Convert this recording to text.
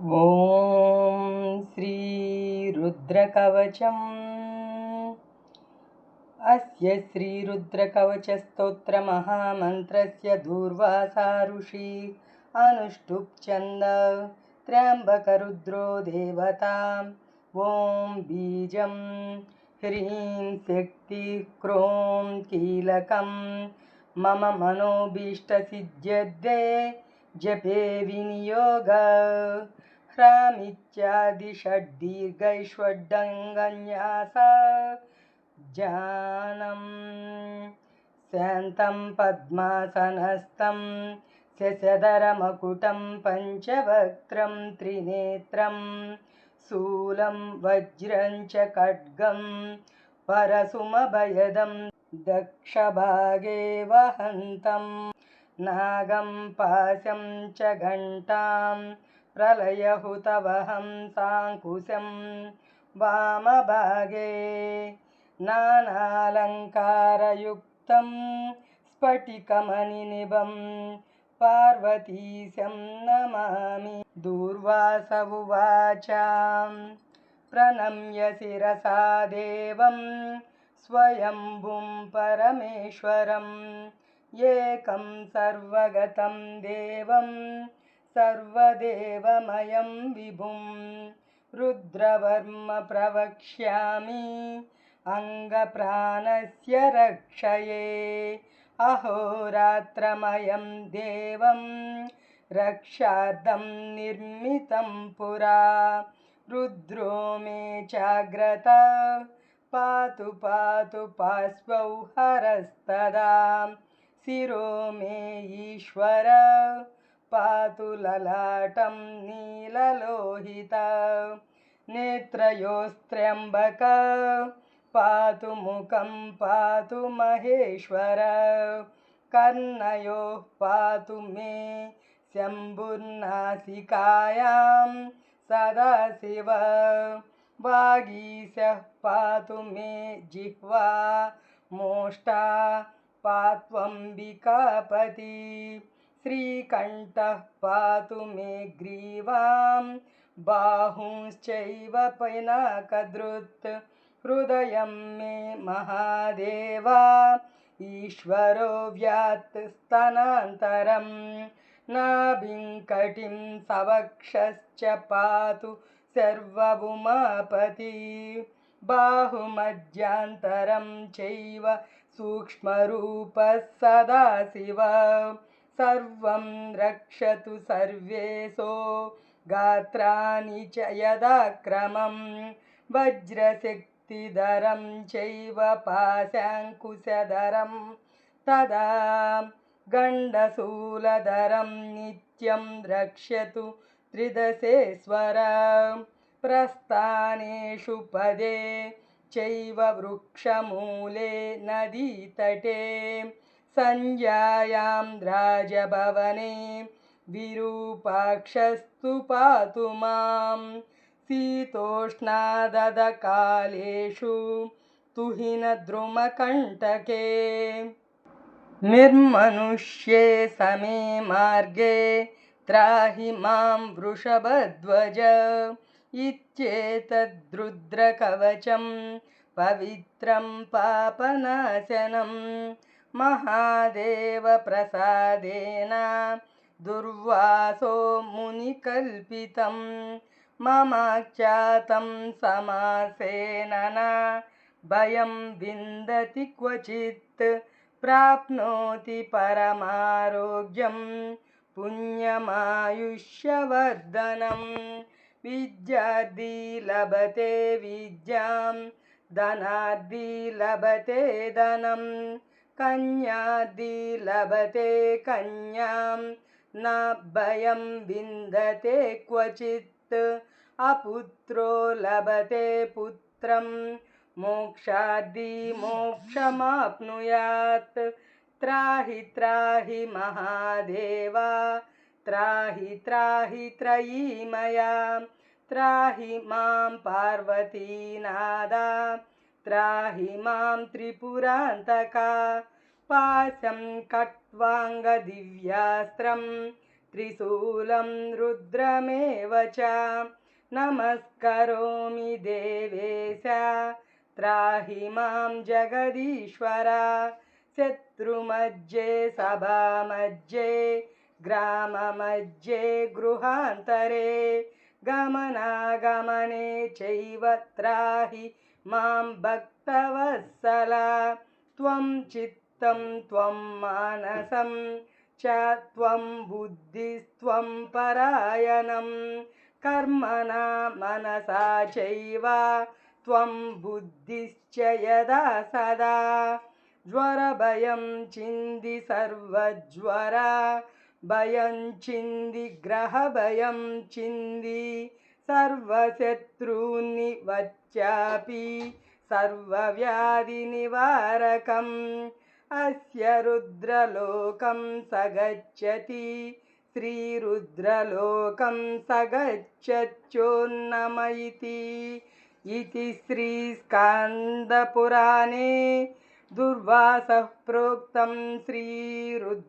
ॐ श्रीरुद्रकवचम् अस्य श्रीरुद्रकवचस्तोत्रमहामन्त्रस्य दूर्वासाऋषि अनुष्टुप्छन्द त्र्यम्बकरुद्रो देवताम् ॐ बीजं ह्रीं शक्तिः क्रों कीलकं। मम मनोभीष्टसिद्ध्यर्थे जपे विनियोग ह्रामित्यादिषड्दीर्घैष्वड्डङ्गन्यास जानम् शान्तं पद्मासनस्थं शशधरमकुटं पञ्चवक्त्रं त्रिनेत्रं शूलं वज्रं च खड्गं परशुमभयदं दक्षभागे वहन्तम् नागं पाशं च घण्टां प्रलयहुतवहं साङ्कुशं वामभागे नानालङ्कारयुक्तं स्फटिकमणिनिभं पार्वतीशं नमामि दूर्वास प्रणम्य शिरसा देवं स्वयम्भुं परमेश्वरम् एकं सर्वगतं देवं सर्वदेवमयं विभुं। रुद्रवर्म प्रवक्ष्यामि अङ्गप्राणस्य रक्षये। अहोरात्रमयं देवं रक्षार्थं निर्मितं पुरा। रुद्रो मे चाग्रता पातु पातु पार्श्वौ हरस्तदा शिरो मे ईश्वर पातु ललाटं नीललोहित। नेत्रयोस्त्र्यम्बक पातु मुखं पातु महेश्वर। कर्णयोः पातु मे शम्भुर्नासिकायां सदाशिव। वागीशः पातु मे जिह्वा मोष्टा पात्वम्बिकापति श्रीकण्ठः पातु मे ग्रीवां। बाहुंश्चैव पैनाकदृत्। हृदयं मे महादेवा। ईश्वरो व्यात् स्तनान्तरं। नाभिङ्कटिं सवक्षश्च पातु सर्वभुमापति बाहुमध्यान्तरं चैव सूक्ष्मरूपः सदाशिव सर्वं रक्षतु सर्वेशो। गात्राणि च यदाक्रमं। वज्रशक्तिधरं चैव पाशाङ्कुशधरं। तदा गण्डशूलधरं नित्यं रक्षतु त्रिदशेश्वर। प्रस्थानेषु पदे चैव वृक्षमूले नदीतटे सञ्ज्ञायां राजभवने विरूपाक्षस्तु पातु मां शीतोष्णादकालेषु तुहिनद्रुमकण्टके निर्मनुष्ये समे मार्गे त्राहि मां वृषभध्वज इत्येतद्रुद्रकवचं पवित्रं पापनाशनं महादेवप्रसादेन दुर्वासो मुनिकल्पितं ममाख्यातं समासेन न भयं विन्दति क्वचित् प्राप्नोति परमारोग्यं पुण्यमायुष्यवर्धनम् विद्यार्थी लभते विद्यां धनार्थी लभते धनं कन्यार्थी लभते कन्यां न भयं विन्दते क्वचित् अपुत्रो लभते पुत्रं मोक्षार्थी मोक्षमाप्नुयात् त्राहि त्राहि महादेवा त्राहि त्राहि त्रयीमया त्राहि मां पार्वतीनादा त्राहि मां त्रिपुरान्तका। पाशं कट्वाङ्गदिव्यास्त्रं। त्रिशूलं रुद्रमेव च। नमस्करोमि देवेश। त्राहि मां जगदीश्वर। शत्रुमध्ये सभामध्ये ग्राममध्ये गृहान्तरे गमनागमने चैव त्राहि मां भक्तवत्सला। त्वं चित्तं त्वं मानसं च त्वं बुद्धिस्त्वं परायणं। कर्मणा मनसा चैव त्वं बुद्धिश्च यदा सदा। ज्वरभयं चिन्ति सर्वज्वरा భయంచింది గ్రహ భయంచింది సర్వశత్రూన్ని వచ్చాపి సర్వవ్యాధి నివారకం. అస్య రుద్రలోకం సగచ్చతి శ్రీరుద్రలోకం సగచ్చోన్నమయితి ఇది శ్రీస్కాందపురాణే दुर्वासः प्रोक्तं श्रीरुद्रकवचम्